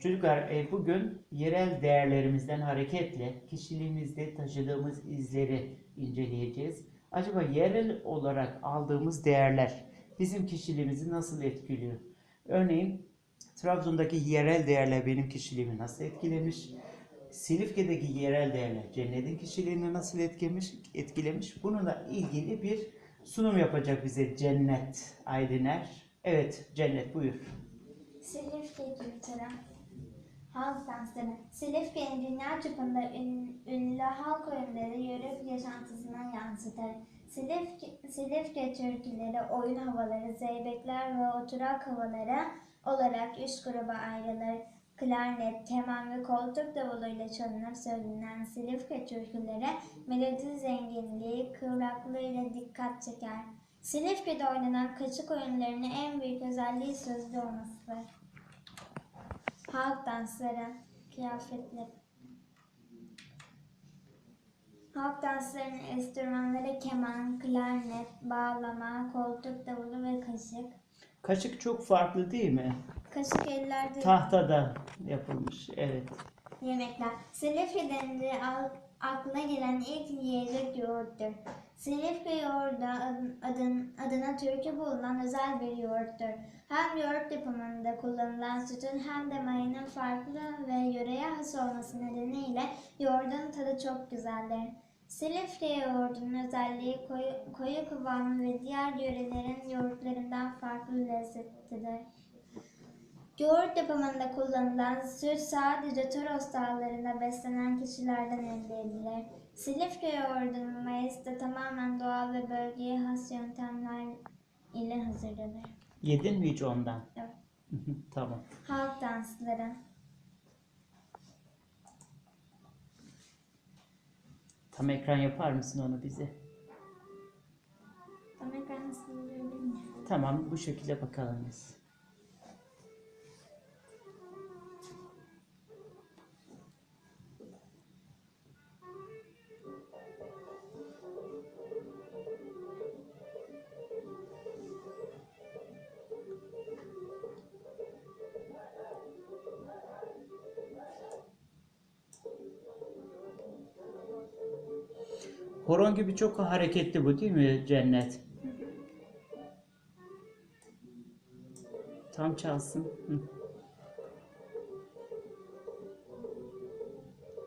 Çocuklar e, bugün yerel değerlerimizden hareketle kişiliğimizde taşıdığımız izleri inceleyeceğiz. Acaba yerel olarak aldığımız değerler bizim kişiliğimizi nasıl etkiliyor? Örneğin Trabzon'daki yerel değerler benim kişiliğimi nasıl etkilemiş? Silifke'deki yerel değerler cennetin kişiliğini nasıl etkilemiş? etkilemiş? Bununla ilgili bir sunum yapacak bize Cennet Aydiner. Evet Cennet buyur. Silifke kültürü. Halk dansları. Silifke'nin dünya çapında ün- ünlü halk oyunları yörük yaşantısına yansıtır. Silifke, Silifke türküleri, oyun havaları, zeybekler ve oturak havaları olarak üç gruba ayrılır. Klarnet, keman ve koltuk davuluyla çalınıp söylenen Silifke türküleri melodi zenginliği, kıvraklığıyla dikkat çeker. Silifke'de oynanan kaçık oyunlarının en büyük özelliği sözlü olmasıdır. Halk dansları, kıyafetler. Halk danslarının enstrümanları keman, klarnet, bağlama, koltuk davulu ve kaşık. Kaşık çok farklı değil mi? Kaşık ellerde Tahtadan yapılmış. Evet. yemekler. Denince al- aklına gelen ilk yiyecek yoğurttur. Silifke yoğurdu adın, adın, adına türkü bulunan özel bir yoğurttur. Hem yoğurt yapımında kullanılan sütün hem de mayının farklı ve yöreye has olması nedeniyle yoğurdun tadı çok güzeldir. Silifke yoğurdunun özelliği koyu, koyu kıvamı ve diğer yörelerin yoğurtlarından farklı lezzetlidir. Yoğurt yapımında kullanılan süt sadece Toros dağlarında beslenen kişilerden elde edilir. Silifke yoğurdunun mayası da tamamen doğal ve bölgeye has yöntemler ile hazırlanır. Yedin mi hiç ondan? Evet. tamam. Halk dansları. Tam ekran yapar mısın onu bize? Tam ekran nasıl. Tamam bu şekilde bakalım biz. Horon gibi çok hareketli bu değil mi Cennet? Tam çalsın. Hı.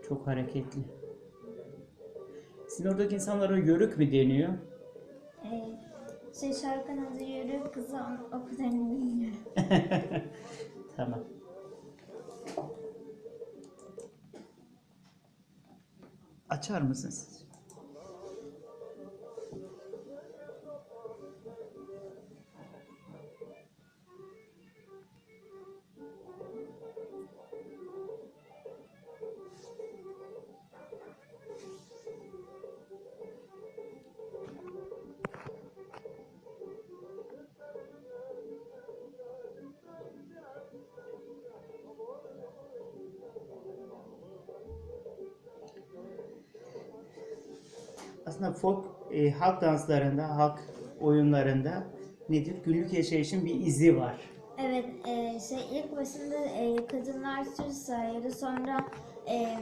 Çok hareketli. Sizin oradaki insanlara yörük mü deniyor? Ee, şey şarkının adı Yürü Kızı o, o kadarını bilmiyorum. Tamam. Açar mısınız? Aslında folk e, halk danslarında, halk oyunlarında nedir? Günlük yaşayışın bir izi var. Evet, e, şey ilk başında e, kadınlar süt sağıyordu. Sonra e,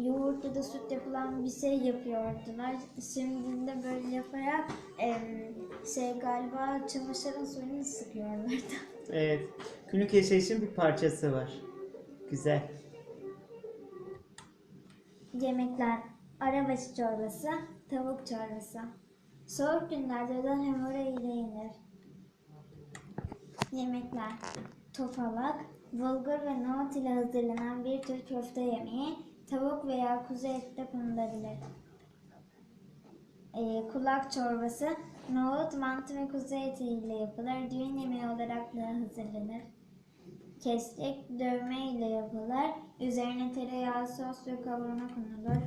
yoğurt ya da süt yapılan bir şey yapıyordular. Şimdi de böyle yaparak e, şey galiba çamaşırın suyunu sıkıyorlardı. Evet. Günlük yaşayışın bir parçası var. Güzel. Yemekler, arabaşı çorbası, tavuk çorbası. Soğuk günlerde özel hamura ile yenir. Yemekler, topalak, bulgur ve nohut ile hazırlanan bir tür köfte yemeği, tavuk veya kuzu etle konulabilir. Ee, kulak çorbası, nohut, mantı ve kuzu eti ile yapılır. Düğün yemeği olarak da hazırlanır. Kestik dövme ile yapılır. Üzerine tereyağı, sos ve kavurma konulur.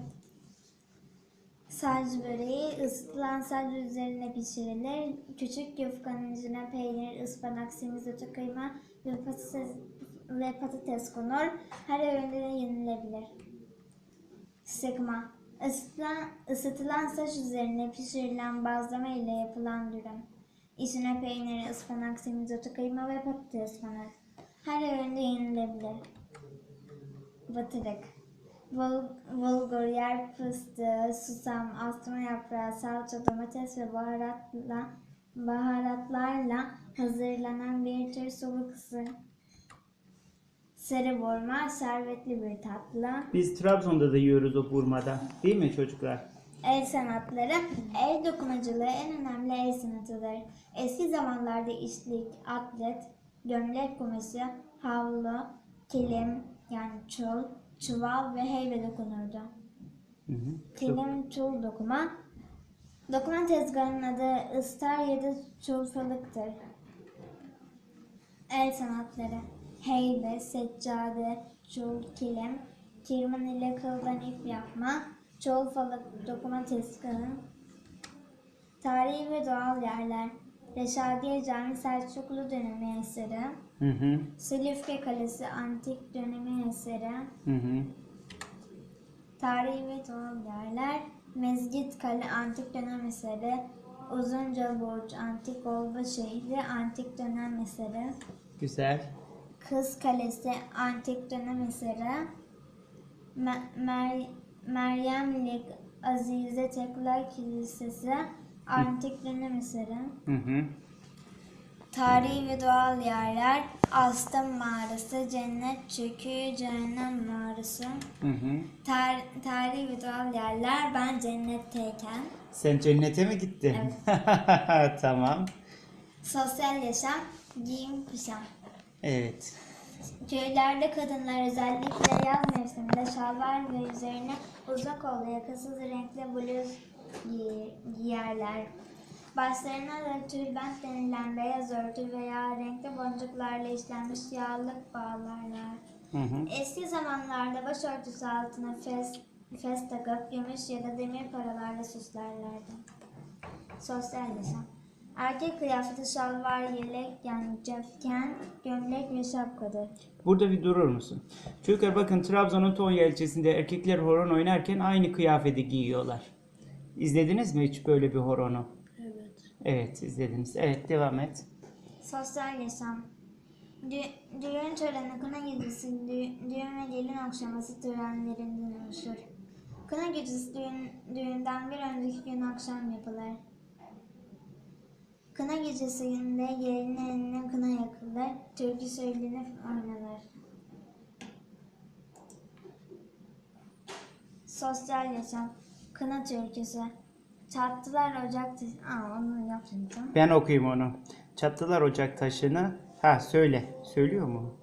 Sac böreği ısıtılan sac üzerine pişirilir. Küçük yufkanın içine peynir, ıspanak, semizotu, kıyma ve patates, ve patates konur. Her öğünde de yenilebilir. Sıkma. Isıtılan, ısıtılan saç üzerine pişirilen bazlama ile yapılan dürüm. İçine peynir, ıspanak, semizotu, kıyma ve patates konur. her öğünde yenilebilir. Batırık. Bul, bulgur, yer fıstığı, susam, asma yaprağı, salça, domates ve baharatla, baharatlarla hazırlanan bir tür sulu kısır. Sarı burma, şerbetli bir tatlı. Biz Trabzon'da da yiyoruz o burmadan. Değil mi çocuklar? El sanatları, el dokumacılığı en önemli el sanatıdır. Eski zamanlarda işlik, atlet, gömlek kumaşı, havlu, kilim yani çul, çuval ve heybe dokunurdu. Hı hı. Kilim, çul dokuma. Dokuma tezgahının adı ıstar ya da çulfalıktır. El sanatları, heybe, seccade, çul, kilim, kirman ile kıldan ip yapma, çolfalık, dokuma tezgahı, tarihi ve doğal yerler, Reşadiye Camii Selçuklu dönemi eseri, Hı hı. Silifke Kalesi antik dönemi eseri, Hı hı. Tarihi ve doğal yerler, Mezgit Kale Antik Dönem Eseri, Uzunca Burç Antik Olba Şehri Antik Dönem Eseri, Güzel. Kız Kalesi Antik Dönem Eseri, Me- Mer- Meryemlik Azize Tekrar Kilisesi Antik Dönem Eseri, Hı hı. Tarihi ve doğal yerler, Aslan Mağarası, Cennet Çöküğü, Cehennem Mağarası, Hı hı. Tar- tarihi ve doğal yerler ben cennetteyken. Sen cennete mi gittin? tamam. Sosyal yaşam, giyim, kuşam. Evet. Köylerde kadınlar özellikle yaz mevsiminde şalvar ve üzerine uzun kollu yakasız renkli bluz giy- giyerler. Başlarına da tülbent denilen beyaz örtü veya renkli boncuklarla işlenmiş yağlık bağlarlar. Hı hı. Eski zamanlarda başörtüsü altına fes, fes takıp gümüş ya da demir paralarla süslerlerdi. Sosyal yaşam. Erkek kıyafeti şalvar, yelek yani cepken, gömlek ve şapkadır. Burada bir durur musun? Çocuklar bakın Trabzon'un Tonya ilçesinde erkekler horon oynarken aynı kıyafeti giyiyorlar. İzlediniz mi hiç böyle bir horonu? Evet. Evet izlediniz. Evet devam et. Sosyal yaşam. Dü- düğün töreni, kına gecesi, dü- düğün ve gelin okşaması törenlerinden oluşur. Kına gecesi düğün, düğünden bir önceki gün akşam yapılır. Kına gecesinde gelinin eline kına yakılır, türkü söylenip oynanır. Sosyal yaşam, kına türküsü. Çattılar ocak... Aa onu yapmayacağım. Ben okuyayım onu. Çattılar ocak taşını. Ha söyle. Söylüyor mu?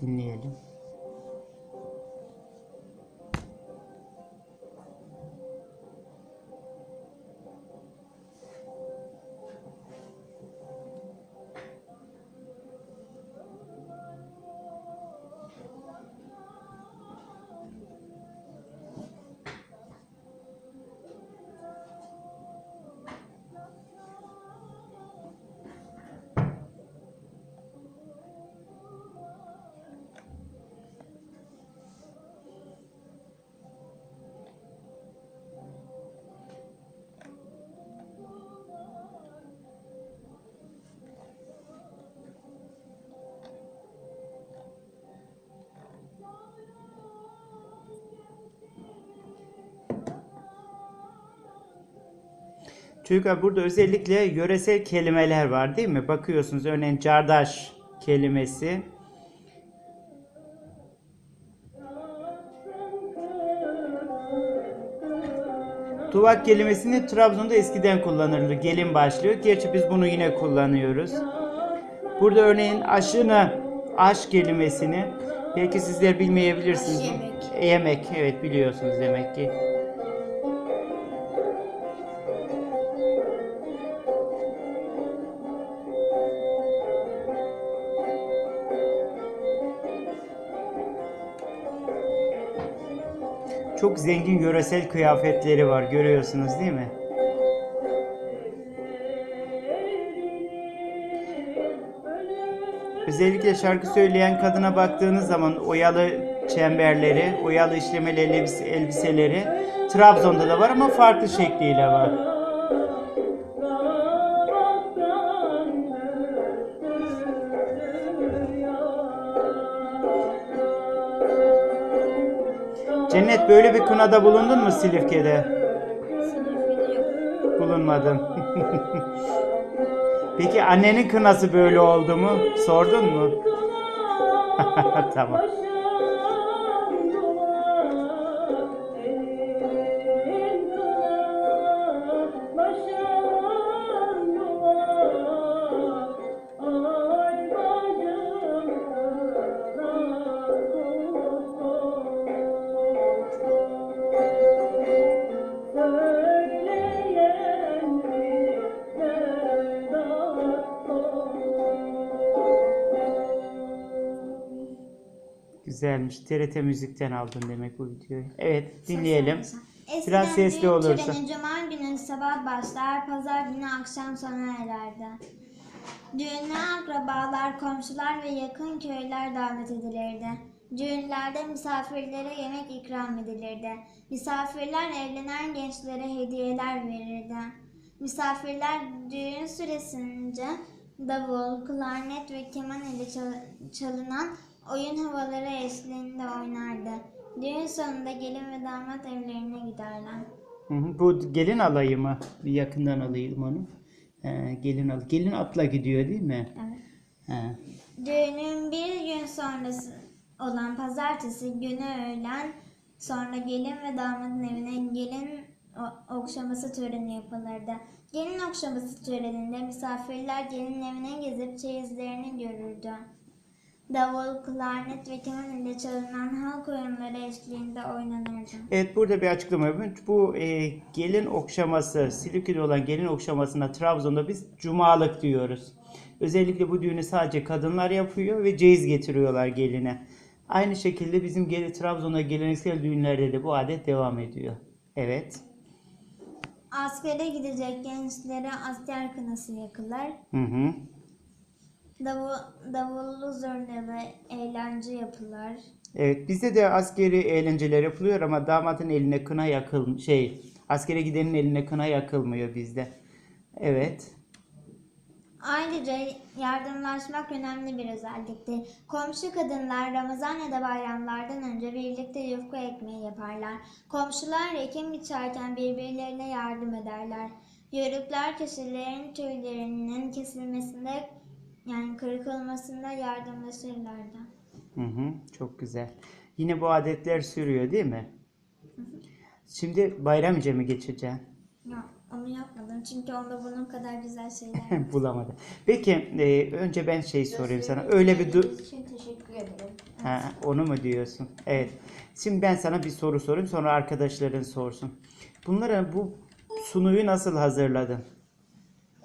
Dinleyelim. Çocuklar burada özellikle yöresel kelimeler var değil mi? Bakıyorsunuz örneğin cardaş kelimesi. Tuvak kelimesini Trabzon'da eskiden kullanırdı. Gelin başlıyor. Gerçi biz bunu yine kullanıyoruz. Burada örneğin aşını, aş kelimesini belki sizler bilmeyebilirsiniz. Aş yemek. Yemek, evet biliyorsunuz demek ki. Çok zengin yöresel kıyafetleri var görüyorsunuz değil mi? Özellikle şarkı söyleyen kadına baktığınız zaman oyalı çemberleri, oyalı işlemeli elbise- elbiseleri Trabzon'da da var ama farklı şekliyle var. Cennet böyle bir kınada bulundun mu Silifke'de? Silifke'de yok. Bulunmadım. Peki annenin kınası böyle oldu mu? Sordun mu? tamam. Güzelmiş. TRT Müzik'ten aldın demek bu videoyu. Evet dinleyelim. Eskiden Biraz sesli düğün olursa. töreni Cuma günü sabah başlar, pazar günü akşam sona ererdi. Düğüne akrabalar, komşular ve yakın köyler davet edilirdi. Düğünlerde misafirlere yemek ikram edilirdi. Misafirler evlenen gençlere hediyeler verirdi. Misafirler düğün süresince davul, klarnet ve keman ile çal- çalınan oyun havaları eşliğinde oynardı. Düğün sonunda gelin ve damat evlerine giderler. Hı hı. Bu gelin alayı mı? Bir yakından alayım onu. He, gelin al. Gelin atla gidiyor değil mi? Evet. He. Düğünün bir gün sonrası olan pazartesi günü öğlen sonra gelin ve damadın evine gelin o- okşaması töreni yapılırdı. Gelin okşaması töreninde misafirler gelin evine gezip çeyizlerini görürdü. Davul, klarnet ve keman ile çalınan halk oyunları eşliğinde oynanırdı. Evet burada bir açıklama yapayım. Bu e, gelin okşaması, Silifke'de olan gelin okşamasına Trabzon'da biz cumalık diyoruz. Özellikle bu düğünü sadece kadınlar yapıyor ve ceyiz getiriyorlar geline. Aynı şekilde bizim gel Trabzon'da geleneksel düğünlerde de bu adet devam ediyor. Evet. Askere gidecek gençlere asker kınası yakılır. Hı hı. Davul, davullu zurnalı eğlence yapılır. Evet bizde de askeri eğlenceler yapılıyor ama damatın eline kına yakıl şey askere gidenin eline kına yakılmıyor bizde. Evet. Ayrıca yardımlaşmak önemli bir özelliktir. Komşu kadınlar Ramazan ya da bayramlardan önce birlikte yufka ekmeği yaparlar. Komşular ekim biçerken birbirlerine yardım ederler. Yörükler kişilerin tüylerinin kesilmesinde yani kırkılmasında yardımlaşırlardı. Hı hı, çok güzel. Yine bu adetler sürüyor değil mi? Şimdi bayram iyice mi geçeceğim? Yok onu yapmadım çünkü onda bunun kadar güzel şeyler. Bulamadım. Peki e, önce ben şey sorayım sana. Öyle bir du- için teşekkür ederim. ha, onu mu diyorsun? Evet. Şimdi ben sana bir soru sorayım sonra arkadaşların sorsun. Bunlara bu sunuyu nasıl hazırladın?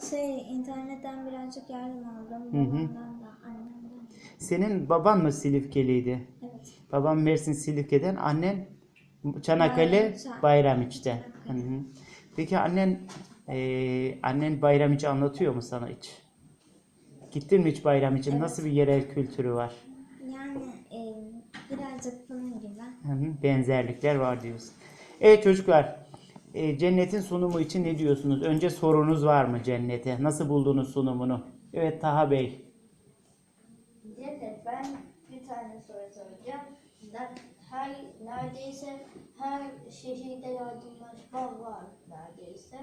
Şey internetten birazcık yardım aldım. Hı hı. Babamdan da annemden. Senin baban mı Silifkeliydi? Evet. Babam Mersin Silifke'den, annen Çanakkale Bayraమిç'ten. Bayramiç'ten. Hı hı. Peki annen e, annen Bayramiç'i anlatıyor mu sana hiç? Gittin mi hiç Bayramiç'in? Nasıl bir yerel kültürü var? Yani e, birazcık bunun gibi. Hı hı, Benzerlikler var diyorsun. Evet çocuklar, e, cennetin sunumu için ne diyorsunuz? Önce sorunuz var mı cennete? Nasıl buldunuz sunumunu? Evet Taha Bey. Cennet ben bir tane soru soracağım. Her neredeyse her şehirde yardımlaşma var neredeyse.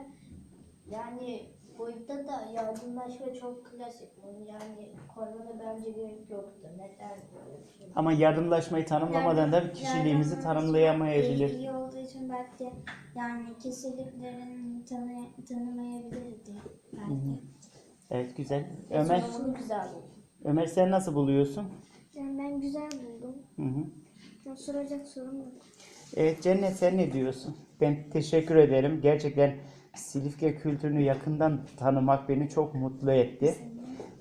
Yani burada da yardımlaşma çok klasik. Yani koymana bence gerek yoktu. Neden böyle bir şey? Ama yardımlaşmayı tanımlamadan da kişiliğimizi yardımlaşma tanımlayamayabilir. iyi olduğu için belki yani kişiliklerin tanı, tanımayabilirdi belki. Evet güzel. Ömer, güzel oldu. Ömer sen nasıl buluyorsun? Yani ben güzel buldum. Hı hı. Soracak sorum yok. Evet Cennet sen ne diyorsun? Ben teşekkür ederim. Gerçekten Silifke kültürünü yakından tanımak beni çok mutlu etti.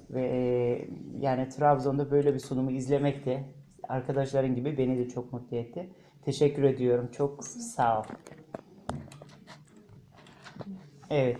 Ve e, yani Trabzon'da böyle bir sunumu izlemek de arkadaşların gibi beni de çok mutlu etti. Teşekkür ediyorum. Çok sağ ol. Evet.